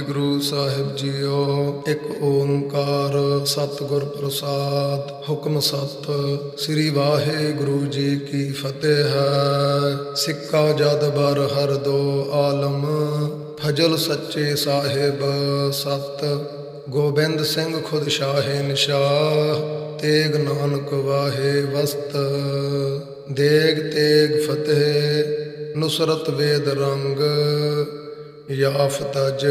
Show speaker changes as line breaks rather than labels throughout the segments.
Guru Sahib JIO, ਇੱਕ ਓੰਕਾਰ ਸਤਿਗੁਰ ਪ੍ਰਸਾਦ, ਹੁਕਮ ਸਤ, ਸ੍ਰੀ ਵਾਹਿਗੁਰੂ ਜੀ ਕੀ ਫਤਿਹ ਹੈ। ਸਿੱਕਾ ਜਦ ਬਰ ਹਰ ਦੋ ਆਲਮ, ਫਜਲ ਸੱਚੇ ਸਾਹਿਬ ਸਤ। ਗੋਬਿੰਦ ਸਿੰਘ ਖੁਦ ਸ਼ਾਹੇ ਨਿਸ਼ਾਹ, ਤੇਗ ਨਾਨਕ ਵਾਹੇ ਵਸਤ। ਦੇਗ ਤੇਗ ਫਤਿਹ, ਨੁਸਰਤ ਵੇਦ ਰੰਗ। ਯਾਫਤਜ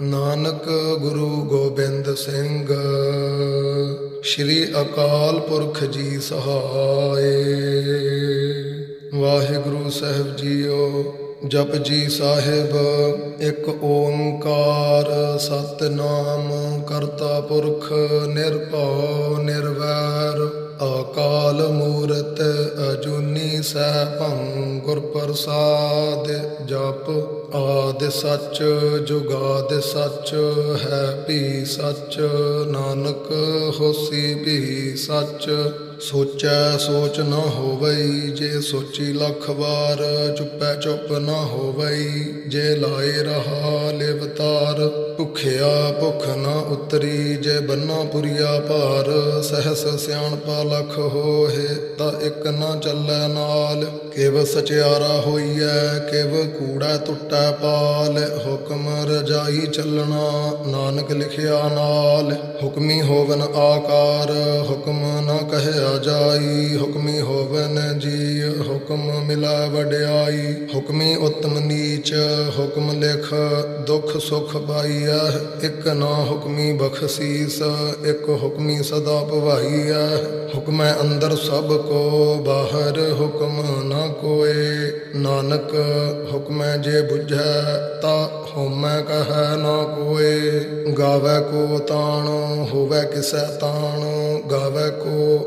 ਨਾਨਕ ਗੁਰੂ ਗੋਬਿੰਦ ਸਿੰਘ। ਸ਼੍ਰੀ ਅਕਾਲ ਪੁਰਖ ਜੀ ਸਹਾਏ। ਵਾਹਿਗੁਰੂ ਸਾਹਿਬ ਜੀਓ, ਜਪ ਜੀ ਸਾਹਿਬ, ਇੱਕ ਓੰਕਾਰ ਸਤਨਾਮ ਕਰਤਾ ਪੁਰਖ ਨਿਰਭਉ ਨਿਰਵੈਰ। ਅਕਾਲ ਮੂਰਤ ਅਜੂਨੀ ਸੈਭੰ ਗੁਰ ਪ੍ਰਸਾਦ, ਜਪ ਆਦ ਸੱਚ, ਜੁਗਾਦ ਸੱਚ, ਹੈ ਵੀ ਸੱਚ, ਨਾਨਕ ਹੋਸੀ ਵੀ ਸੱਚ। ਸੋਚੈ ਸੋਚ ਨਾ ਹੋਵਈ, ਜੇ ਸੋਚੀ ਲੱਖ ਵਾਰ ਚੁੱਪੈ ਚੁੱਪ ਨਾ ਹੋਵਈ, ਜੇ ਲਾਏ ਰਹਾ ਲਿਵਤਾਰ ਭੁਖਿਆ ਭੁਖ ਨਾ ਉਤਰੀ, ਜੇ ਬੰਨਾ ਪੁਰੀਆ ਭਾਰ, ਸਹਸ ਸਿਆਣਪਾ ਲਖ ਹੋਏ ਤਾਂ ਇੱਕ ਨਾ ਚੱਲੈ ਨਾਲ, ਕਿਵ ਸਚਿਆਰਾ ਹੋਈਐ, ਕਿਵ ਕੂੜਾ ਟੁੱਟੈ ਪਾਲ, ਹੁਕਮ ਰਜਾਈ ਚੱਲਣਾ, ਨਾਨਕ ਲਿਖਿਆ ਨਾਲ, ਹੁਕਮੀ ਹੋਵਨ ਆਕਾਰ, ਹੁਕਮ ਨਾ ਕਹਿਆ ਜਾਈ, ਹੁਕਮੀ ਹੋਵਨ ਜੀ ਹੁਕਮ ਮਿਲਾ ਵਡਿਆਈ। ਹੁਕਮੀ ਉਤਮ ਨੀਚ, ਹੁਕਮ ਲਿਖ, ਦੁਖ ਸੁਖ ਪਾਈਐ। ਇੱਕ ਨਾ ਹੁਕਮੀ ਬਖਸ਼ੀਸ, ਇੱਕ ਹੁਕਮੀ ਸਦਾ ਭਵਾਈਐ ਹੁਕਮੈ ਅੰਦਰ ਸਭ ਕੋ, ਬਾਹਰ ਹੁਕਮ ਨਾ ਕੋਏ। ਨਾਨਕ, ਹੁਕਮੈ ਜੇ ਬੁਝੈ, ਤਾ ਹੋਮੈ ਕਹੈ ਨਾ ਕੋਏ। ਗਾਵੇ ਕੋ ਤਾਣ, ਹੋਵੇ ਕਿਸੈ ਤਾਣ, ਗਾਵੇ ਕੋ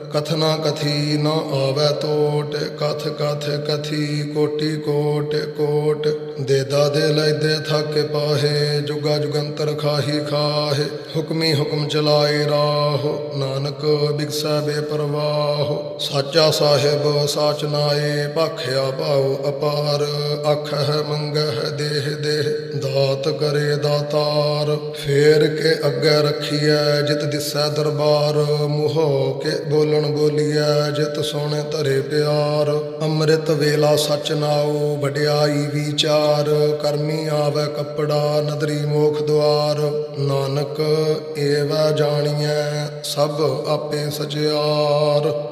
ਕਥਨਾ ਕਥੀ ਨ ਆਵੈ ਤੋਟ, ਕਥ ਕਥ ਕਥੀ ਕੋਟੀ ਕੋਟ ਕੋਟ। ਦੇਦਾ ਦੇ ਲੈਦੇ ਥੱਕ ਪਾਹੇ, ਜੁਗਾ ਜੁਗੰਤਰ ਖਾਹੀ ਖਾਹੇ। ਹੁਕਮੀ ਹੁਕਮ ਚਲਾਏ ਰਾਹ, ਨਾਨਕ ਬਿਗਸੈ ਬੇਪਰਵਾਹ। ਸਾਚਾ ਸਾਹਿਬ ਸਾਚ ਨਾਏ, ਭਾਖਿਆ ਭਾਉ ਅਪਾਰ। ਅੱਖ ਹੈ ਮੰਗਹਿ ਦੇਹ ਦੇਹ, ਦਾਤ ਕਰੇ ਦਾਤਾਰ। ਫੇਰ ਕੇ ਅੱਗੇ ਰਖੀਐ, ਜਿਤ ਦਿਸੈ ਦਰਬਾਰ। ਮੁਹੋ ਕੇ ਬੋਲਣ ਬੋਲੀਐ, ਜਿਤ ਸੋਹਣੇ ਧਰੇ ਪਿਆਰ। ਅੰਮ੍ਰਿਤ ਵੇਲਾ ਸਚ ਨਾਉ, ਵਡਿਆਈ ਵਿਚਾਰ। ਕਰਮੀ ਆਵੈ ਕੱਪੜਾ, ਨਦਰੀ ਮੋਖ ਦੁਆਰ। ਨਾਨਕ ਏਵੈ ਜਾਣੀਐ, ਸਭ ਆਪੇ ਸਜਿਆਰ।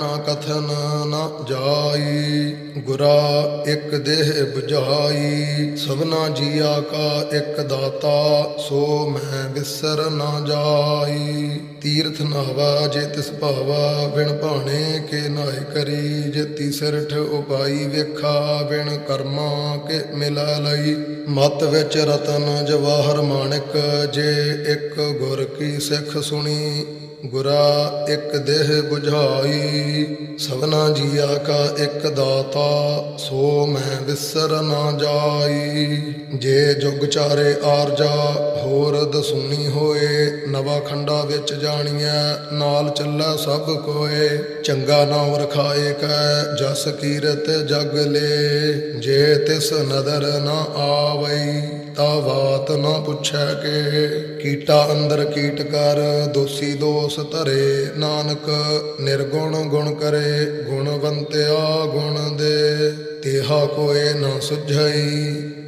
ਕਥਨ ਨਾ ਜਾਈ, ਗੁਰਾ ਇੱਕ ਦੇਹ 부ਝਾਈ ਸਭਨਾ ਜੀਆ ਕਾ ਇੱਕ ਦਾਤਾ, ਸੋ ਮੈਂ ਵਿਸਰ ਨਾ ਜਾਈ। ਤੀਰਥ ਨਾਵਾ ਜੇ ਤਿਸ ਭਾਵਾ, ਬਿਨ ਭਾਣੇ ਕੇ ਨਾਇ ਕਰੀ। ਜੇ ਤੀਸਰਠ ਉਪਾਈ ਵੇਖਾ, ਬਿਨ ਕਰਮਾ ਕੇ ਮਿਲਾ ਲਈ। ਮਤ ਵਿੱਚ ਰਤਨ ਜਵਾਹਰ ਮਾਣਿਕ, ਜੇ ਇੱਕ ਗੁਰ ਕੀ ਸਿੱਖ ਸੁਣੀ। ਗੁਰਾ ਇੱਕ ਦੇਹ 부ਝਾਈ ਸਭਨਾ ਜੀਆ ਕਾ ਇੱਕ ਦਾਤਾ, ਸੋ ਮੈਂ ਵਿਸਰ ਨਾ ਜਾਈ। ਜੇ ਜੁਗ ਚਾਰੇ ਆਰਜਾ, ਹੋਰ ਦਸੂਨੀ ਹੋਏ, ਨਵਾ ਖੰਡਾ ਵਿੱਚ ਜਾਣੀਐ, ਨਾਲ ਚੱਲੈ ਸਭ ਕੋਏ। ਚੰਗਾ ਨਾਮ ਰਖਾਏ ਕੈ, ਜਸ ਕੀਰਤ ਜਗ ਲੇ। ਜੇ ਤਿਸ ਨਦਰ ਨਾ ਆਵਈ, ਤਾ ਬਾਤ ਨਾ ਪੁੱਛੈ ਕੇ। ਕੀਟਾ ਅੰਦਰ ਕੀਟ ਕਰ, ਦੋਸੀ ਦੋਸ ਧਰੇ ਨਾਨਕ ਨਿਰਗੁਣ ਗੁਣ ਕਰੇ ਗੁਣਵੰਤਿਆ ਗੁਣ ਦੇ ਤੇਹਾ ਕੋਏ ਨਾ ਸੁਝਈ।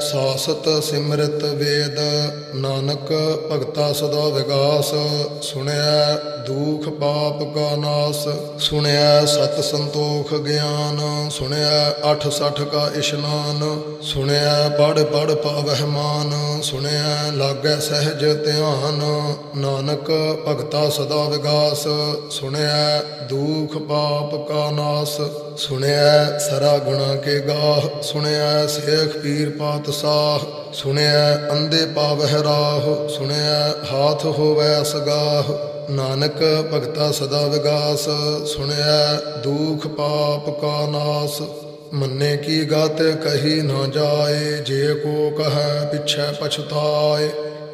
ਸਾਸਤ ਸਿਮਰਤ ਵੇਦ, ਨਾਨਕ ਭਗਤਾ ਸਦਾ ਵਿਗਾਸ ਸੁਣਿਆ ਦੁਖ ਪਾਪ ਕਾ ਨਾਸ ਸੁਣਿਆ ਸਤ ਸੰਤੋਖ ਗਿਆਨ ਸੁਣਿਆ ਅਠ ਸਠ ਕਾ ਇਸ਼ਨਾਨ ਸੁਣਿਆ ਪੜ ਪੜ ਪਾਵਹਿ ਮਾਨ ਸੁਣਿਆ ਲਾਗੈ ਸਹਿਜ ਧਿਆਨ, ਨਾਨਕ ਭਗਤਾ ਸਦਾ ਵਿਗਾਸ ਸੁਣਿਆ ਦੁਖ ਪਾਪ ਕਾ ਨਾਸ। ਸੁਣਿਆ ਸਰਾ ਗੁਣਾ ਕੇ ਗਾਹ, ਸੁਣਿਆ ਸੇਖ ਪੀਰ ਪਾਤਸ਼ਾਹ ਸੁਣਿਆ ਅੰਦੇ ਪਾਵਹਿ ਰਾਹ, ਸੁਣਿਆ ਹਾਥ ਹੋਵੈ ਅਸਗਾਹ, ਨਾਨਕ ਭਗਤਾ ਸਦਾ ਵਿਗਾਸ, ਸੁਣਿਆ ਦੁਖ ਪਾਪ ਕਾ ਨਾਸ, ਮੰਨੇ ਕੀ ਗਤ ਕਹੀ ਨਾ ਜਾਏ, ਜੇ ਕੋ ਕਹੈ ਪਿਛੈ ਪਛਤਾਏ।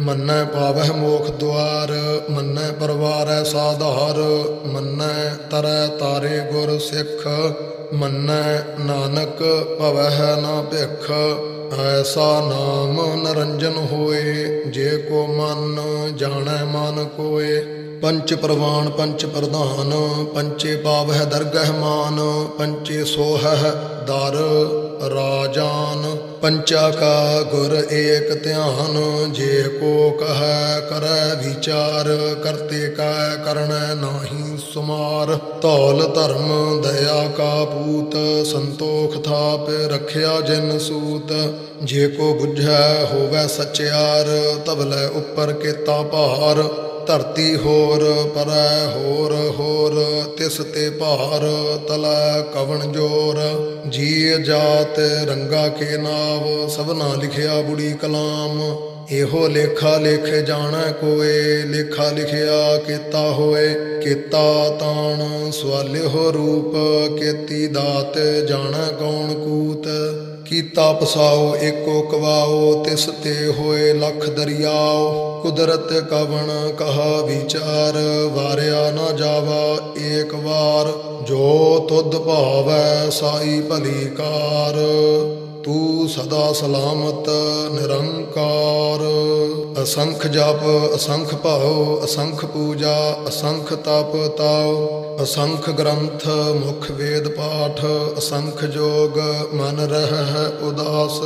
ਮੰਨੈ ਪਾਵਹਿ ਮੋਖ ਦੁਆਰ, ਮੰਨੈ ਪਰਵਾਰੈ ਸਾਧਾਰ, ਮੰਨੈ ਤਰੈ ਤਾਰੇ ਗੁਰ ਸਿੱਖ, ਮੰਨੈ ਨਾਨਕ ਭਵਹਿ ਨਾ ਭਿਖ। ਐਸਾ ਨਾਮ ਨਰੰਜਨ ਹੋਏ, ਜੇ ਕੋ ਮਨ ਜਾਣੈ ਮਨ ਕੋਏ। ਪੰਚ ਪ੍ਰਵਾਨ, ਪੰਚ ਪ੍ਰਧਾਨ, ਪੰਚੇ ਪਾਵਹਿ ਦਰਗਹਿ ਮਾਨ, ਪੰਚੇ ਸੋਹਹਿ ਦਰ ਰਾਜਾਨ, ਪੰਚਾ ਕਾ ਗੁਰ ਏਕ ਧਿਆਨ, ਜੇ ਕੋ ਕਹੈ ਕਰੈ ਵਿਚਾਰ, ਕਰਤੇ ਕਾ ਕਰਣੈ ਨਾਹੀ ਸੁਮਾਰ। ਧੌਲ ਧਰਮ ਦਇਆ ਕਾ ਪੂਤ, ਸੰਤੋਖ ਥਾਪ ਰਖਿਆ ਜਿਨ ਸੂਤ। ਜੇ ਕੋ ਬੁਝੈ ਹੋਵੈ ਸਚਿਆਰ ਤਬਲੇ ਉੱਪਰ ਕੀਤਾ ਭਾਰ। ਧਰਤੀ ਹੋਰ ਪਰੈ ਹੋਰ ਹੋਰ, ਤਿਸ ਤੇ ਭਾਰ ਤਲੈ ਕਵਣ ਜੋਰ। ਜੀ ਜਾਤ ਰੰਗਾ ਕੇ ਨਾਵ, ਸਭਨਾ ਲਿਖਿਆ ਬੁੜੀ ਕਲਾਮ। ਇਹੋ ਲੇਖਾ ਲਿਖ ਜਾਣੈ ਕੋਏ, ਲੇਖਾ ਲਿਖਿਆ ਕੀਤਾ ਹੋਏ। ਕੀਤਾ ਤਾਣ, ਸਵਾਲਿਓ ਰੂਪ, ਕੀਤੀ ਦਾਤ, ਜਾਣਾ ਕੌਣ ਕੂਤ। ਕੀਤਾ ਪਸਾਓ, ਏਕੋ ਕਵਾਓ, ਤਿਸ ਤੇ ਹੋਏ ਲਖ ਦਰਿਆਓ। ਕੁਦਰਤ ਕਵਣ ਕਹਾ ਵਿਚਾਰ, ਵਾਰਿਆ ਨਾ ਜਾਵਾ ਏਕ ਵਾਰ। ਜੋ ਤੁਧ ਭਾਵੈ, ਸਾਈ ਭਲੀ ਕਾਰ। ਤੂੰ ਸਦਾ ਸਲਾਮਤ, ਨਿਰੰਕਾਰ। ਅਸੰਖ ਜਪ, ਅਸੰਖ ਭਾਉ, ਅਸੰਖ ਪੂਜਾ, ਅਸੰਖ ਤਪ ਤਾਉ। ਅਸੰਖ ਗ੍ਰੰਥ, ਮੁਖ ਵੇਦ ਪਾਠ, ਅਸੰਖ ਜੋਗ, ਮਨ ਰਹਿ ਉਦਾਸ।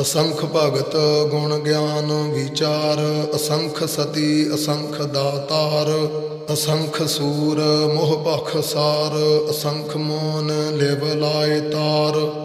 ਅਸੰਖ ਭਗਤ, ਗੁਣ ਗਿਆਨ ਵਿਚਾਰ। ਅਸੰਖ ਸਤੀ, ਅਸੰਖ ਦਾਤਾਰ। ਅਸੰਖ ਸੂਰ, ਮੋਹ ਭਖ ਸਾਰ। ਅਸੰਖ ਮੋਨ ਲਿਵ ਲਾਇ ਤਾਰ।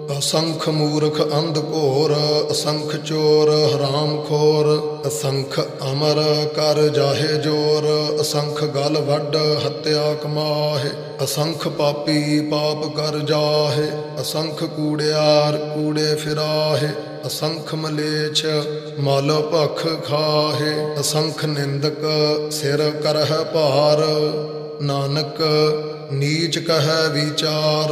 ਅਸੰਖ ਮੂਰਖ ਅੰਧ ਘੋਰ, ਅਸੰਖ ਚੋਰ ਹਰਾਮ ਖੋਰ, ਅਸੰਖ ਅਮਰ ਕਰ ਜਾਹੇ ਜੋਰ, ਅਸੰਖ ਗਲ ਵੱਡ ਹੱਤਿਆ ਕਮਾਹੇ, ਅਸੰਖ ਪਾਪੀ ਪਾਪ ਕਰ ਜਾਹੇ, ਅਸੰਖ ਕੂੜਿਆਰ ਕੂੜੇ ਫਿਰਾਹੇ, ਅਸੰਖ ਮਲੇਛ ਮਲ ਭਖ ਖਾਹੇ, ਅਸੰਖ ਨਿੰਦਕ ਸਿਰ ਕਰਹਿ ਭਾਰ, ਨਾਨਕ ਨੀਚ ਕਹੈ ਵਿਚਾਰ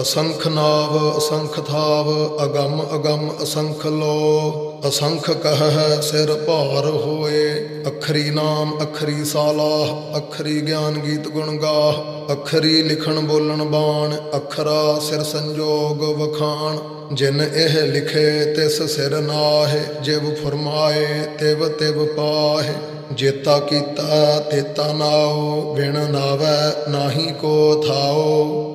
ਅਸੰਖ ਨਾਵ, ਅਸੰਖ ਥਾਵ, ਅਗੰਮ ਅਗੰਮ ਅਸੰਖ ਲੋ। ਅਸੰਖ ਕਹੈ ਸਿਰ ਭਾਰ ਹੋਏ। ਅਖਰੀ ਨਾਮ, ਅਖਰੀ ਸਾਲਾਹ, ਅਖਰੀ ਗਿਆਨ ਗੀਤ ਗੁਣ ਗਾਹ। ਅਖਰੀ ਲਿਖਣ ਬੋਲਣ ਬਾਣ, ਅਖਰਾ ਸਿਰ ਸੰਜੋਗ ਵਖਾਣ। ਜਿਨ ਇਹ ਲਿਖੇ ਤਿਸ ਸਿਰ ਨਾਹਿ, ਜਿਵ ਫਰਮਾਏ ਤਿਵ ਤਿਵ ਪਾਹਿ। ਜੇਤਾ ਕੀਤਾ ਤੇਤਾ ਨਾਉ, ਬਿਨ ਨਾਵੈ ਨਾਹੀ ਕੋ ਥਾਓ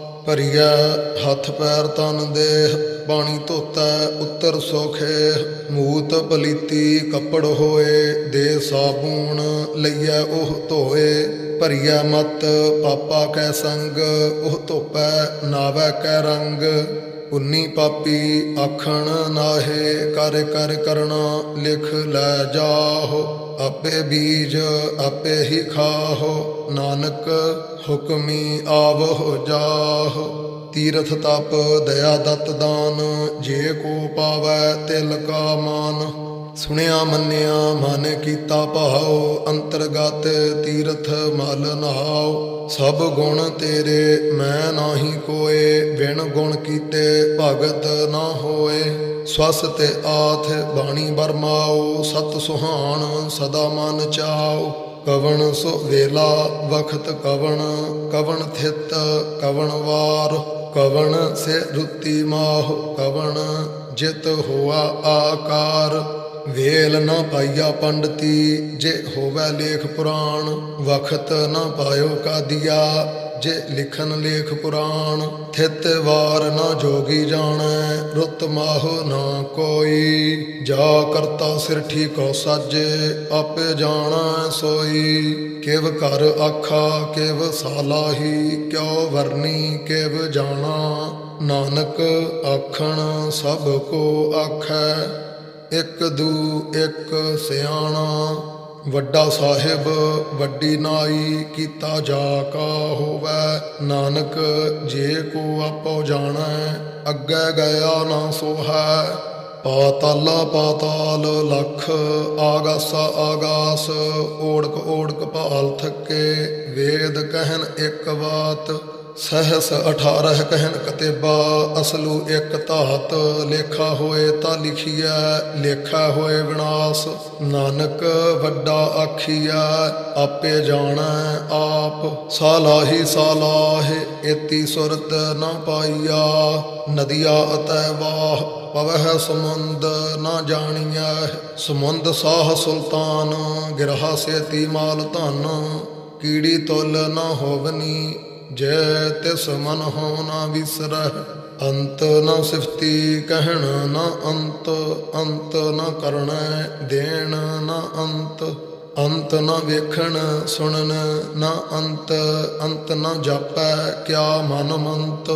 ਭਰੀਐ ਹੱਥ ਪੈਰ ਤਨ ਦੇਹ ਪਾਣੀ ਧੋਤਾ ਉੱਤਰ ਸੋਖੇ। ਮੂਤ ਪਲੀਤੀ ਕੱਪੜ ਹੋਏ, ਦੇ ਸਾਬੂਣ ਲਈਐ ਉਹ ਧੋਏ। ਭਰੀਐ ਮਤ ਪਾਪਾ ਕੈ ਸੰਗ, ਉਹ ਧੋਪੈ ਨਾਵੈ ਕੈ ਰੰਗ। ਉਨੀ ਪਾਪੀ ਆਖਣ ਨਾਹੇ, ਕਰ ਕਰ, ਕਰਣਾ ਲਿਖ ਲੈ ਜਾਹੋ। ਆਪੇ ਬੀਜ, ਆਪੇ ਹੀ ਖਾਹੋ। ਨਾਨਕ ਹੁਕਮੀ ਆਵਹੁ ਜਾਹੋ। ਤੀਰਥ ਤਪ, ਦਇਆ ਦਤ ਦਾਨ, ਜੇ ਕੋ ਪਾਵੈ ਤਿਲ ਕਾ ਮਾਨ। ਸੁਣਿਆ, ਮੰਨਿਆ, ਮਨ ਕੀਤਾ ਭਾਉ, ਅੰਤਰਗਤ ਤੀਰਥ ਮਲ ਨਹਾਉ। ਸਭ ਗੁਣ ਤੇਰੇ, ਮੈਂ ਨਾਹੀ ਕੋਏ, ਬਿਨ ਗੁਣ ਕੀਤੇ ਭਗਤ ਨਾ ਹੋਏ। ਸਵਸ ਤੇ ਆਥ ਬਾਣੀ ਬਰਮਾਓ ਸਤ ਸੁਹਾਣ ਸਦਾ ਮਨ ਚਾਓ ਕਵਣ ਸੋ ਵੇਲਾ, ਵਖਤ ਕਵਣ ਕਵਣ ਥਿਤ ਕਵਣ ਵਾਰ। ਕਵਣ ਸੇ ਰੁੱਤੀ ਮਾਹ, ਕਵਣ ਜਿਤ ਹੋਆ ਆਕਾਰ। ਵੇਲ ਨਾ ਪਾਈਆ ਪੰਡਤੀ, ਜੇ ਹੋਵੇ ਲੇਖ ਪੁਰਾਣ, ਵਖਤ ਨਾ ਪਾਇਓ ਕਾਦੀਆ, ਜੇ ਲਿਖਨ ਲੇਖ ਪੁਰਾਣ, ਥਿਤ ਵਾਰ ਨਾ ਜੋਗੀ ਜਾਣੈ, ਰੁੱਤ ਮਾਹ ਨਾ ਕੋਈ। ਜਾ ਕਰਤਾ ਸਿਰ ਠੀਕੋ ਸਾਜੇ, ਆਪੇ ਜਾਣਾ ਸੋਈ। ਕਿਵ ਘਰ ਆਖਾ, ਕਿਵ ਸਾਲਾਹੀ ਕਿਉ ਵਰਨੀ, ਕਿਵ ਜਾਣਾ। ਨਾਨਕ ਆਖਣ, ਸਭ ਕੋ ਆਖੈ। ਇੱਕ ਦੂ ਇੱਕ ਸਿਆਣਾ, ਵੱਡਾ ਸਾਹਿਬ, ਵੱਡੀ ਨਾਈ, ਕੀਤਾ ਜਾ ਕਾ ਹੋਵੇ। ਨਾਨਕ ਜੇ ਕੋ ਆਪੋ ਜਾਣੈ, ਅੱਗੇ ਗਿਆ ਨਾ ਸੋਹੈ। ਪਾਤਾਲਾ ਪਾਤਾਲ ਲਖ, ਆਗਾਸਾ ਆਗਾਸ, ਓੜਕ ਓੜਕ ਭਾਲ ਥੱਕੇ। ਵੇਦ ਕਹਿਨ ਇੱਕ ਬਾਤ ਸਹਸ 18 ਕਹਿਨ ਕਤੇਬਾ, ਅਸਲੂ ਇੱਕ ਧਾਤ, ਲੇਖਾ ਹੋਏ ਤਾਂ ਲਿਖੀਐ, ਲੇਖਾ ਹੋਏ ਵਿਨਾਸ਼, ਨਾਨਕ ਵੱਡਾ ਆਖੀਐ, ਆਪੇ ਜਾਣੈ ਆਪ, ਸਾਲਾਹੀ ਸਾਲਾਹ, ਏਤੀ ਸੁਰਤ ਨਾ ਪਾਈਆ, ਨਦੀਆ ਅਤੈ ਵਾਹ, ਪਵਹਿ ਸਮੁੰਦ ਨਾ ਜਾਣੀਐ, ਸਮੁੰਦ ਸਾਹ ਸੁਲਤਾਨ, ਗਿਰਹਾ ਸੇਤੀ ਮਾਲ ਧਨ, ਕੀੜੀ ਤੁਲ ਨਾ ਹੋਵਨੀ ਜੈ ਤਿਸ ਮਨ ਹੋ ਨਾ ਵਿਸਰਹਿ ਅੰਤ ਨਾ ਸਿਫਤੀ ਕਹਿਣ ਨਾ ਅੰਤ ਅੰਤ ਨਾ ਕਰਣੈ ਦੇਣ ਨਾ ਅੰਤ ਅੰਤ ਨਾ ਵੇਖਣ ਸੁਣਨ ਨਾ ਅੰਤ ਅੰਤ ਨਾ ਜਾਪੈ ਕਿਆ ਮਨ ਮੰਤ,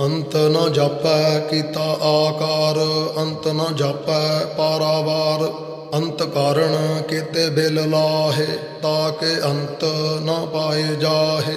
ਅੰਤ ਨ ਜਾਪੈ ਕੀਤਾ ਆਕਾਰ, ਅੰਤ ਨ ਜਾਪੈ ਪਾਰਾਵਾਰ, ਅੰਤ ਕਾਰਣ ਕੀਤੇ ਬਿਲ ਲਾਹੇ ਤਾਕੇ ਅੰਤ ਨ ਪਾਏ ਜਾਹੇ।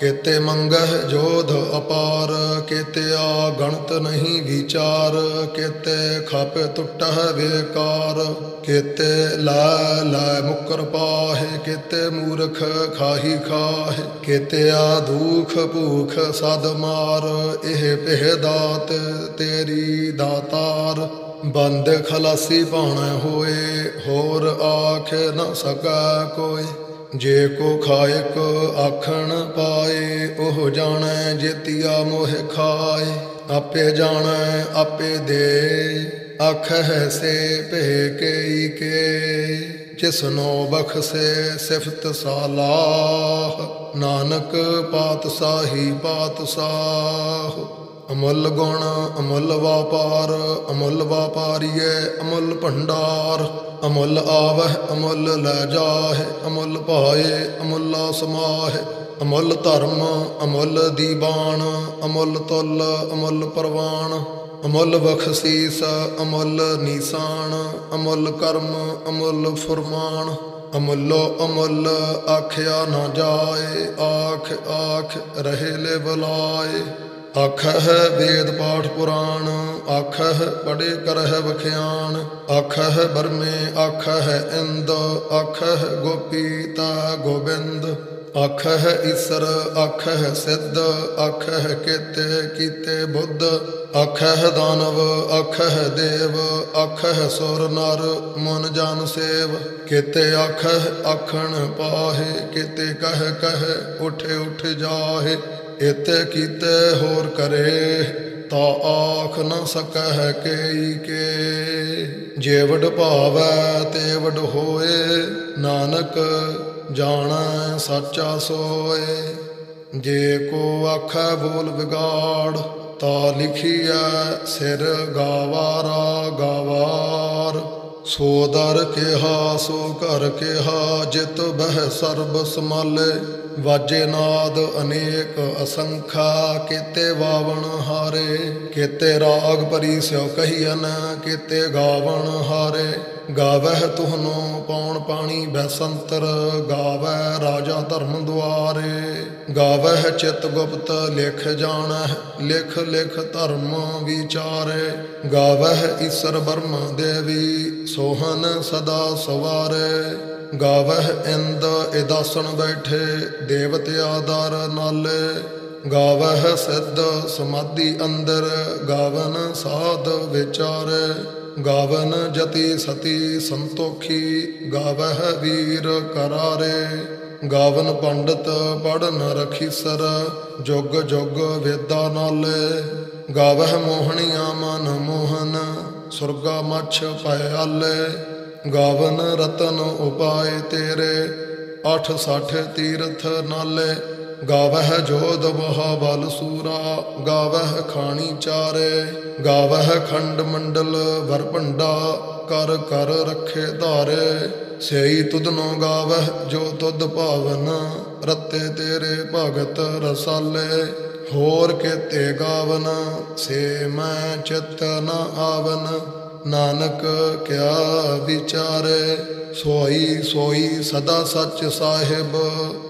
ਕੇਤੇ ਮੰਗਹਿ ਜੋਧ ਅਪਾਰ, ਕੇਤੇ ਆ ਗਣਤ ਨਹੀਂ ਵਿਚਾਰ, ਕੇਤੇ ਖਾਪੇ ਟੁੱਟਹਿ ਵੇਕਾਰ, ਕੇਤੇ ਲੈ ਲੈ ਮੁਕਰ ਪਾਹੇ, ਕੇਤੇ ਮੂਰਖ ਖਾਹੀ ਖਾਹੇ, ਕੇਤੇ ਆ ਦੁਖ ਭੂਖ ਸਦ ਮਾਰ, ਇਹ ਪਹਿ ਦਾਤ ਤੇਰੀ ਦਾਤਾਰ, ਬੰਦ ਖਲਾਸੀ ਪਾਣਾ ਹੋਏ, ਹੋਰ ਆਖ ਨਾ ਸਕਾ ਕੋਈ। ਜੇ ਕੋ ਖਾਇਕ ਆਖਣ ਪਾਏ, ਉਹ ਜਾਣੈ ਜੇਤੀਆ ਮੋਹ ਖਾਏ। ਆਪੇ ਜਾਣੈ, ਆਪੇ ਦੇ, ਆਖਹਿ ਸੇ ਭੇ ਕੇਈ ਕੇ। ਜਿਸਨੋ ਬਖਸੇ ਸਿਫਤ ਸਾਲਾਹ, ਨਾਨਕ ਪਾਤਸ਼ਾਹੀ ਪਾਤਸ਼ਾਹ। ਅਮੁੱਲ ਗੁਣ, ਅਮੁੱਲ ਵਾਪਾਰ, ਅਮੁੱਲ ਵਾਪਾਰੀਏ ਅਮੁੱਲ ਭੰਡਾਰ। ਅਮੁੱਲ ਆਵਹਿ, ਅਮੁੱਲ ਲੈ ਜਾਹਿ, ਅਮੁੱਲ ਭਾਏ ਅਮੁੱਲਾ ਸਮਾਹਿ। ਅਮੁੱਲ ਧਰਮ, ਅਮੁੱਲ ਦੀਵਾਨ ਅਮੁੱਲ ਤੁਲ, ਅਮੁੱਲ ਪ੍ਰਵਾਨ। ਅਮੁੱਲ ਬਖਸ਼ੀਸ, ਅਮੁੱਲ ਨੀਸਾਨ। ਅਮੁੱਲ ਕਰਮ, ਅਮੁੱਲ ਫੁਰਮਾਨ। ਅਮੁੱਲੋ ਅਮੁੱਲ ਆਖਿਆ ਨਾ ਜਾਏ, ਆਖ ਆਖ ਰਹੇ ਲੈ ਬੁਲਾਏ। ਆਖਹ ਵੇਦ ਪਾਠ ਪੁਰਾਣ, ਆਖਹ ਪੜੇ ਕਰਹਿ ਵਖਿਆਨ ਆਖਹ ਬਰਮੇ, ਆਖਹ ਇੰਦ, ਆਖਹ ਗੋਪੀ ਤਾ ਗੋਬਿੰਦ, ਆਖਹ ਈਸਰ, ਆਖਹ ਸਿੱਧ, ਆਖਹ ਕੀਤੇ ਕੀਤੇ ਬੁੱਧ, ਆਖਹ ਦਾਨਵ, ਆਖਹ ਦੇਵ, ਆਖਹ ਸੁਰ ਨਰ, ਮਨ ਜਨ ਸੇਵ, ਕਿਤੇ ਆਖਹ ਅਖਣ ਪਾਹੇ, ਕਿਤੇ ਕਹਿ ਕਹਿ, ਉਠੇ ਉਠ ਜਾਹੇ। ਇਤੇ ਕੀਤੇ ਹੋਰ ਕਰੇ, ਤਾ ਆਖ ਨ ਸਕਹਿ ਕੇਈ ਕੇ। ਜੇ ਵਡ ਭਾਵੈ ਤੇ ਵਡ ਹੋਏ, ਨਾਨਕ ਜਾਣੈ ਸਾਚਾ ਸੋਏ। ਜੇ ਕੋ ਆਖੈ ਬੋਲ ਵਿਗਾੜ, ਤਾ ਲਿਖੀਐ ਸਿਰ ਗਾਵਾਰਾ ਗਾਵਾਰ। ਸੋ ਦਰ ਕਿਹਾ, ਸੋ ਕਰ ਕਿਹਾ, ਜਿਤ ਬਹਿ ਸਰਬ ਸਮਾਲੇ ਵਾਜੇ ਨਾਦ ਅਨੇਕ ਅਸੰਖਾ, ਕੀਤੇ ਵਾਵਣ ਹਾਰੇ, ਕੀਤੇ ਰਾਗ ਪਰੀ ਸਿਉ ਕਹੀਨ ਕੀਤੇ ਗਾਵਣ ਹਾਰੇ। ਗਾਵਹਿ ਤੁਹਨੋ ਪੌਣ ਪਾਣੀ ਬੈਸੰਤਰ ਗਾਵੈ ਰਾਜਾ ਧਰਮ ਦੁਆਰੇ। ਗਾਵਹਿ ਚਿਤ ਗੁਪਤ ਲਿਖ ਜਾਣਹਿ, ਲਿਖ ਲਿਖ ਧਰਮ ਵਿਚਾਰੇ। ਗਾਵਹਿ ਈਸਰ ਬਰਮ ਦੇਵੀ, ਸੋਹਨ ਸਦਾ ਸਵਾਰੇ। ਗਾਵਹਿ ਇੰਦ ਇਦਾਸਣ ਬੈਠੇ ਦੇਵਤਿਆ ਦਰ ਨਾਲੇ। ਗਾਵਹਿ ਸਿੱਧ ਸਮਾਧੀ ਅੰਦਰ, ਗਾਵਨ ਸਾਧ ਵਿਚਾਰੇ। ਗਾਵਨ ਜਤੀ ਸਤੀ ਸੰਤੋਖੀ, ਗਾਵਹਿ ਵੀਰ ਕਰਾਰੇ। ਗਾਵਨ ਪੰਡਤ ਪੜਨ ਰਖੀਸਰ ਜੁਗ ਜੁਗ ਵੇਦਾ ਨਾਲੇ। ਗਾਵਹਿ ਮੋਹਣੀਆਂ ਮਨ ਮੋਹਨ, ਸੁਰਗਾ ਮਛ ਪਿਆਲੇ ਗਾਵਨ ਰਤਨ ਉਪਾਏ ਤੇਰੇ, ਅਠ ਸਠ ਤੀਰਥ ਨਾਲੇ। ਗਾਵਹਿ ਜੋਧ ਬਹਾ ਬਲ ਸੂਰਾ, ਗਾਵਹਿ ਖਾਣੀ ਚਾਰੇ। ਗਾਵਹਿ ਖੰਡ ਮੰਡਲ ਵਰ ਭੰਡਾ, ਕਰ ਕਰ ਰੱਖੇ ਧਾਰੇ। ਸਈ ਤੁਧਨੋ ਗਾਵਹਿ, ਜੋ ਤੁਧ ਭਾਵਨ, ਰਤੇ ਤੇਰੇ ਭਗਤ ਰਸਾਲੇ। ਹੋਰ ਕੇਤੇ ਗਾਵਨ, ਸੇ ਮੈਂ ਚਿਤ ਨ ਆਵਨ। ਨਾਨਕ ਕਿਆ ਵਿਚਾਰੇ, ਸੋਈ ਸੋਈ ਸਦਾ ਸੱਚ ਸਾਹਿਬ,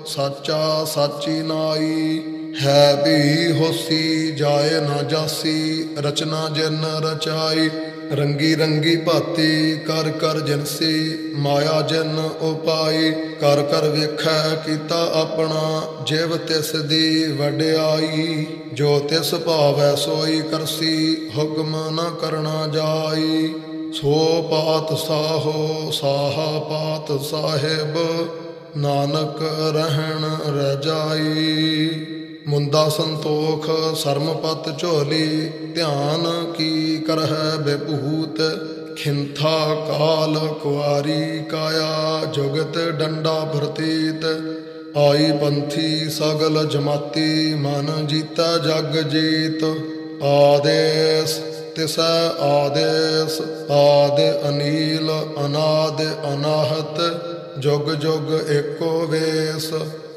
ਸਾਚਾ ਸਾਚੀ ਨਾਈ। ਹੈ ਵੀ ਹੋਸੀ, ਜਾਏ ਨਾ ਜਾਸੀ, ਰਚਨਾ ਜਿਨ ਰਚਾਈ। ਰੰਗੀ ਰੰਗੀ ਭਾਤੀ, ਕਰ ਕਰ ਜਨਸੀ ਮਾਇਆ ਜਿਨ ਉਪਾਈ, ਕਰ ਕਰ ਵੇਖੈ ਕੀਤਾ ਆਪਣਾ, ਜਿਵ ਤਿਸ ਦੀ ਵਡਿਆਈ, ਜੋ ਤਿਸ ਭਾਵੈ ਸੋਈ ਕਰਸੀ, ਹੁਕਮ ਨ ਕਰਨਾ ਜਾਈ। ਸੋ ਪਾਤ ਸਾਹੋ, ਸਾਹਾ ਪਾਤ ਸਾਹਿਬ, ਨਾਨਕ ਰਹਿਣ ਰਜਾਈ ਮੁੰਦਾ ਸੰਤੋਖ, ਸਰਮਪਤ ਝੋਲੀ, ਧਿਆਨ ਕੀ ਕਰਹਿ ਬਿਭੂਤ, ਖਿੰਥਾ ਕਾਲ ਕੁਆਰੀ ਕਾਇਆ, ਜੁਗਤ ਡੰਡਾ ਪ੍ਰਤੀਤ ਆਈ ਪੰਥੀ ਸਗਲ ਜਮਾਤੀ, ਮਨ ਜੀਤਾ ਜਗ ਜੀਤ। ਆਦੇਸ, ਤਿਸ਼ ਆਦੇਸ, ਆਦ ਅਨੀਲ, ਅਨਾਦ ਅਨਾਹਤ, ਜੁਗ ਜੁਗ ਏਕੋ ਵੇਸ।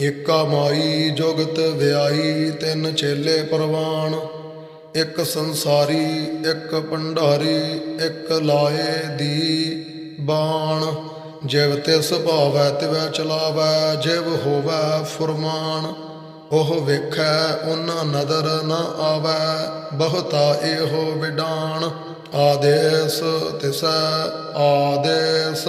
ਏਕਾ ਮਾਈ ਜੁਗਤ ਵਿਆਈ, ਤਿੰਨ ਚੇਲੇ ਪ੍ਰਵਾਨ ਇੱਕ ਸੰਸਾਰੀ, ਇੱਕ ਭੰਡਾਰੀ, ਇੱਕ ਲਾਏ ਦੀ ਬਾਣ। ਜਿਵ ਤਿਸ ਭਾਵੈ, ਤਿਵੈ ਚਲਾਵੈ, ਜਿਵ ਹੋਵੈ ਫੁਰਮਾਨ। ਉਹ ਵੇਖੈ ਉਹਨਾਂ ਨਦਰ ਨ ਆਵੈ, ਬਹੁਤਾ ਇਹੋ ਵਿਡਾਣ। ਆਦੇਸ ਤਿਸੈ, ਆਦੇਸ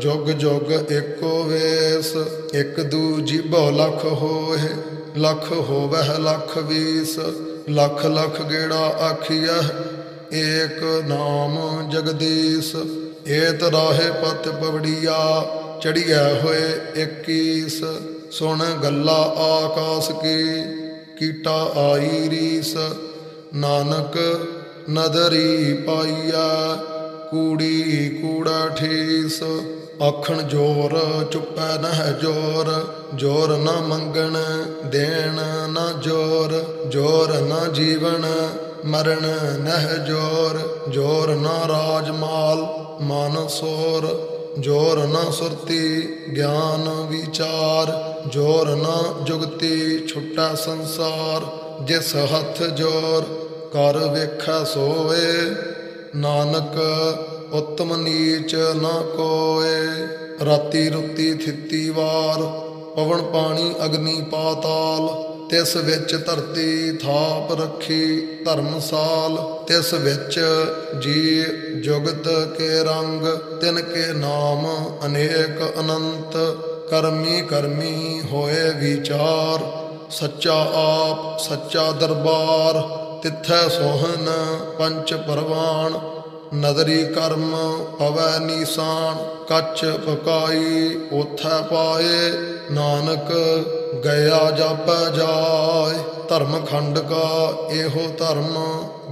ਜੁਗ ਜੁਗ ਏਕੋ ਵੇਸ, ਇਕ ਦੂ ਜੀਭੋ ਲਖ ਹੋਏ। ਲਖ ਹੋਵਹਿ ਲਖ ਵੀਸ, ਲਖ ਲਖ ਗੇੜਾ ਆਖੀਐ, ਏਕ ਨਾਮ ਜਗਦੀਸ਼। ਏਤ ਰਾਹੇ ਪਤ ਪਵੜੀਆ, ਚੜੀਐ ਹੋਏ ਇਕੀਸ। ਸੁਣ ਗੱਲਾ ਆਕਾਸ ਕੀ, ਕੀਟਾ ਆਈ ਰੀਸ। ਨਾਨਕ ਨਦਰੀ ਪਾਈਆ ਕੂੜੀ ਕੂੜਾ ਠੀਸ। ਆਖਣ ਜੋਰ, ਚੁੱਪੈ ਨਹਿ ਜੋਰ ਜੋਰ ਨਾ ਮੰਗਣ, ਦੇਣ ਨਾ ਜੋਰ ਜੋਰ ਨਾ ਜੀਵਨ, ਮਰਨ ਨਹਿ ਜੋਰ ਜੋਰ ਨਾ ਰਾਜ ਮਾਲ ਮਨ ਸੋਰ, ਜੋਰ ਨਾ ਸੁਰਤੀ, ਗਿਆਨ ਵਿਚਾਰ, ਜੋਰ ਨਾ ਜੁਗਤੀ, ਛੁੱਟਾ ਸੰਸਾਰ, ਜਿਸ ਹੱਥ ਜੋਰ ਕਰ ਵੇਖੈ ਸੋਵੇ, ਨਾਨਕ ਉਤਮ ਨੀਚ ਨਾ ਕੋਏ। ਰਾਤੀ ਰੁੱਤੀ ਥਿੱਤੀ ਵਾਰ, ਪਵਨ ਪਾਣੀ ਅਗਨੀ ਪਾਤਾਲ। ਤਿਸ ਵਿੱਚ ਧਰਤੀ ਥਾਪ ਰੱਖੀ ਧਰਮਸਾਲ। ਤਿਸ ਵਿੱਚ ਜੀ ਜੁਗਤ ਕੇ ਰੰਗ, ਤਿਨ ਕੇ ਨਾਮ ਅਨੇਕ ਅਨੰਤ। ਕਰਮੀ ਕਰਮੀ ਹੋਏ ਵਿਚਾਰ, ਸੱਚਾ ਆਪ ਸੱਚਾ ਦਰਬਾਰ। ਤਿੱਥੈ ਸੋਹਨ ਪੰਚ ਪਰਵਾਨ ਨਦਰੀ ਕਰਮ ਪਵੈ ਨੀਸਾਨ ਕੱਚ ਪਕਾਈ ਉਥੈ ਪਾਏ, ਨਾਨਕ ਗਿਆ ਜਾਪੈ ਜਾਏ। ਧਰਮ ਖੰਡ ਕਾ ਇਹੋ ਧਰਮ,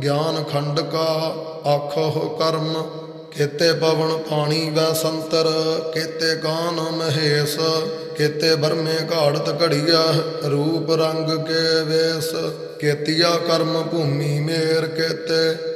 ਗਿਆਨ ਖੰਡ ਕਾ ਆਖੋ ਕਰਮ। ਕੇਤੇ ਪਵਨ ਪਾਣੀ ਵੈ ਸੰਤਰ ਕੇਤੇ ਕਾਨ ਮਹੇਸ਼। ਕੇਤੇ ਬਰਮੇ ਘਾੜਤ ਘੜੀਆ ਰੂਪ ਰੰਗ ਕੇ ਵੇਸ। ਕੇਤੀਆ ਕਰਮ ਭੂਮੀ ਮੇਰ ਕੇਤੇ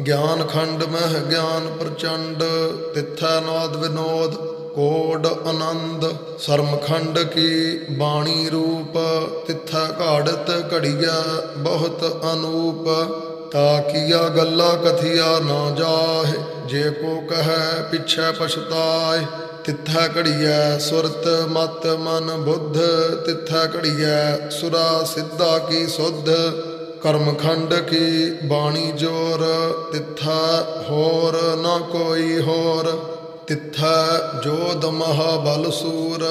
ਗਿਆਨ ਖੰਡ ਮਹਿ ਗਿਆਨ ਪ੍ਰਚੰਡ, ਤਿੱਥੈ ਨਾਦ ਵਿਨੋਦ, ਕੋਡ ਆਨੰਦ। ਸਰਮਖੰਡ ਕੀ ਬਾਣੀ ਰੂਪ, ਤਿੱਥੈ ਘਾੜਤ ਘੜੀਆ ਬਹੁਤ ਅਨੂਪ। ਤਾ ਕੀਆ ਗੱਲਾ ਕਥਿਆ ਨਾ ਜਾਹੇ, ਜੇ ਕੋ ਕਹੈ ਪਿਛੈ ਪਛਤਾਏ। ਤਿੱਥੈ ਘੜੀਐ ਸੁਰਤ ਮਤ ਮਨ ਬੁੱਧ, ਤਿੱਥੈ ਘੜੀਐ ਸੁਰਾ ਸਿੱਧਾ ਕੀ ਸੁਧ। ਕਰਮਖੰਡ ਕੀ ਬਾਣੀ ਜੋਰ, ਤਿੱਥਾ ਹੋਰ ਨਾ ਕੋਈ ਹੋਰ। ਤਿੱਥਾ ਜੋਧ ਮਹਾ ਬਲ ਸੂਰ,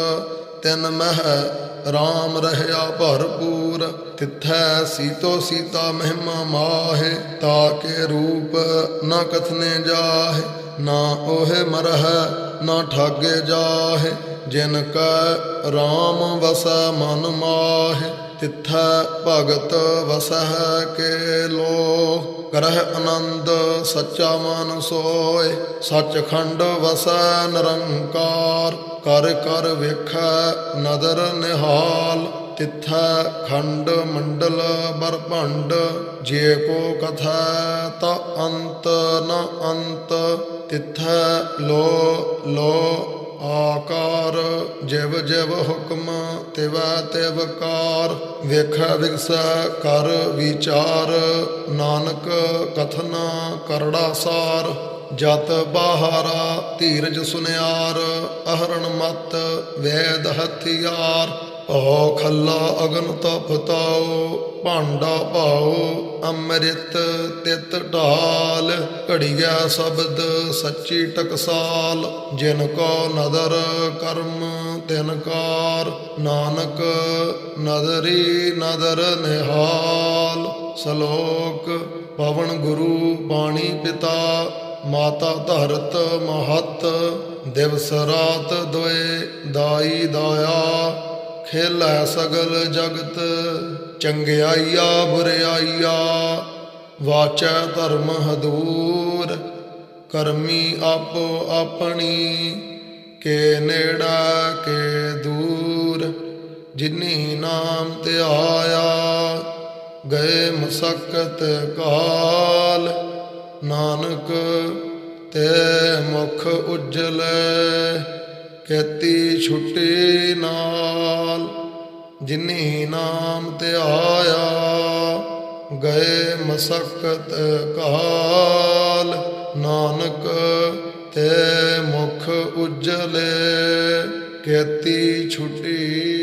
ਤਿਨ ਮਹਿ ਰਾਮ ਰਹਿਆ ਭਰਪੂਰ। ਤਿੱਥੈ ਸੀਤੋ ਸੀਤਾ ਮਹਿਮਾ ਮਾਹੇ, ਤਾ ਕੇ ਰੂਪ ਨਾ ਕਥਨੇ ਜਾਹੇ। ਨਾ ਉਹੇ ਮਰਹਿ, ਨਾ ਠਾਗੇ ਜਾਹੇ। ਜਿਨ ਕੈ ਰਾਮ ਵਸੈ ਮਨ ਮਾਹੇ। ਤਿੱਥੈ ਭਗਤ ਵਸਹਿ ਕੇ ਲੋ ਕਰਹਿ ਆਨੰਦ ਸੱਚਾ ਮਨ ਸੋਏ। ਸੱਚਖੰਡ ਵਸੈ ਨਿਰੰਕਾਰ, ਕਰ ਕਰ ਵੇਖੈ ਨਦਰ ਨਿਹਾਲ। ਤਿੱਥੈ ਖੰਡ ਮੰਡਲ ਬਰਭੰਡ ਜੇ ਕੋ ਕਥੈ ਤਾ ਅੰਤ ਨ ਅੰਤ। ਤਿੱਥੈ ਲੋ ਲੋ ਆਕਾਰ ਜਿਵ ਜਿਵ ਹੁਕਮ ਤਿਵੈ ਤਿਵ ਕਾਰ, ਵੇਖੈ ਵਿਗਸੈ ਕਰ ਵਿਚਾਰ, ਨਾਨਕ ਕਥਨਾ ਕਰੜਾ ਸਾਰ, ਜਤ ਬਾਹਰਾ ਧੀਰਜ ਸੁਨਿਆਰ, ਅਹਰਣ ਮਤ ਵੈਦ ਹਥਿਆਰ। ਓ ਖੱਲਾ ਅਗਨ ਤਪਤਾਓ ਭਾਂਡਾ ਭਾਓ ਅੰਮ੍ਰਿਤ ਤਿਤ ਢਾਲ। ਘੜੀਆ ਸ਼ਬਦ ਸੱਚੀ ਟਕਸਾਲ, ਜਿਨ ਕੋ ਨਦਰ ਕਰਮ ਤਿਨ ਕਾਰ। ਨਾਨਕ ਨਦਰੀ ਨਦਰ ਨਿਹਾਲ। ਸ਼ਲੋਕ, ਪਵਨ ਗੁਰੂ ਬਾਣੀ ਪਿਤਾ, ਮਾਤਾ ਧਰਤ ਮਹਤ। ਦਿਵਸ ਰਾਤ ਦੁਏ ਦਾਈ ਦਾਇਆ। ਖੇਲੈ ਸਗਲ ਜਗਤ, ਚੰਗਿਆਈਆ ਬੁਰਿਆਈਆ, ਵਾਚੈ ਧਰਮ ਹਦੂਰ, ਕਰਮੀ ਆਪੋ ਆਪਣੀ, ਕੇ ਨੇੜਾ ਕੇ ਦੂਰ, ਜਿਨੀ ਨਾਮ ਧਿਆਇਆ, ਗਏ ਮਸਕਤ ਕਾਲ, ਨਾਨਕ ਤੇ ਮੁਖ ਉਜਲੇ। ਕੇਤੀ ਛੁੱਟੀ ਨਾਲ, ਜਿਨੀ ਨਾਮ ਧਿਆਇਆ ਗਏ ਮਸਕਤ ਕਾਲ। ਨਾਨਕ ਤੇ ਮੁਖ ਉਜਲੇ, ਕੇਤੀ ਛੁੱਟੀ